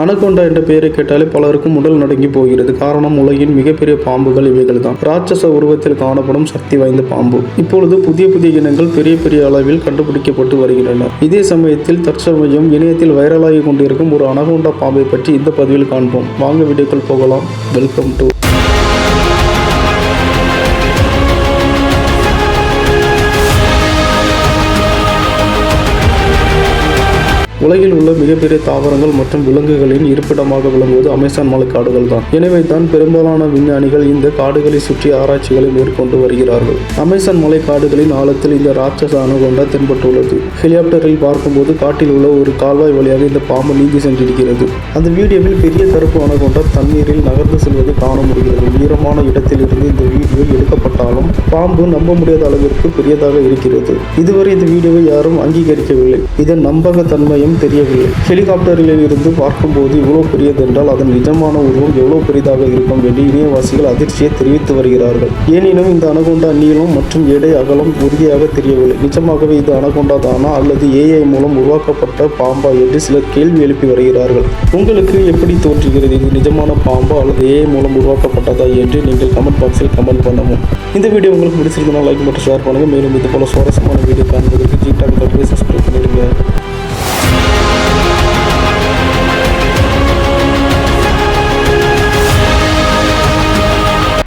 Anaconda என்ற பெயரை கேட்டாலே பலருக்கும் உடல் நடுங்கி போகிறது. காரணம் உலகின் மிகப்பெரிய பாம்புகள் இவைகள் தான் ராட்சச உருவத்தில் காணப்படும் சக்தி வாய்ந்த பாம்பு. இப்பொழுது புதிய புதிய இனங்கள் பெரிய பெரிய அளவில் கண்டுபிடிக்கப்பட்டு வருகின்றன. இதே சமயத்தில் தற்சமயம் இணையத்தில் வைரலாகி கொண்டிருக்கும் ஒரு அனகொண்டா பாம்பை பற்றி இந்த பதிவில் காண்போம். வாங்க வீடியோக்கள் போகலாம். வெல்கம் டு உலகில் உள்ள மிகப்பெரிய தாவரங்கள் மற்றும் விலங்குகளின் இருப்பிடமாக விளங்குவது அமேசான் மலை காடுகள் தான். எனவே தான் பெரும்பாலான விஞ்ஞானிகள் இந்த காடுகளை சுற்றி ஆராய்ச்சிகளை மேற்கொண்டு வருகிறார்கள். அமேசான் மலை காடுகளின் ஆழத்தில் இந்த ராட்சச அணுகொண்டா தென்பட்டுள்ளது. ஹெலிகாப்டரில் பார்க்கும்போது காட்டில் உள்ள ஒரு கால்வாய் வழியாக இந்த பாம்பு நீந்தி சென்றிருக்கிறது. அந்த வீடியோவில் பெரிய கருப்பு அணுகொண்டா தண்ணீரில் நகர்ந்து செல்வது காண முடிகிறது. உயரமான இடத்தில் இருந்து இந்த வீடியோ எடுக்கப்பட்டாலும் பாம்பு நம்ப முடியாத அளவிற்கு பெரியதாக இருக்கிறது. இதுவரை இந்த வீடியோவை யாரும் அங்கீகரிக்கவில்லை. இதன் நம்பகத்தன்மையும் தெரியவில்லை. ஹெலிகாப்டரில் இருந்து பார்க்கும்போது இவ்வளோ பெரியதென்றால் அதன் நிஜமான உருவம் எவ்வளோ பெரிதாக இருக்கும் என்று இணையவாசிகள் அதிர்ச்சியை தெரிவித்து வருகிறார்கள். எனினும் இந்த அனகொண்டா நீளம் மற்றும் எடை அகலம் உறுதியாக தெரியவில்லை. நிஜமாகவே இது அனகொண்டா தானா அல்லது ஏஐ மூலம் உருவாக்கப்பட்ட பாம்பா என்று சிலர் கேள்வி எழுப்பி வருகிறார்கள். உங்களுக்கு எப்படி தோன்றுகிறது? இது நிஜமான பாம்பா அல்லது ஏஐ மூலம் உருவாக்கப்பட்டதா என்று நீங்கள் கமெண்ட் பாக்ஸில் கமெண்ட் பண்ணவும். இந்த வீடியோ உங்களுக்கு பிடிச்சிருந்தனா லைக் மற்றும் ஷேர் பண்ணுங்கள் மேலும் இது போல சுவாரஸ்யமான வீடியோ காண்பதற்கு ஜிடாக் சப்ஸ்கிரைப் பண்ணிடுங்க.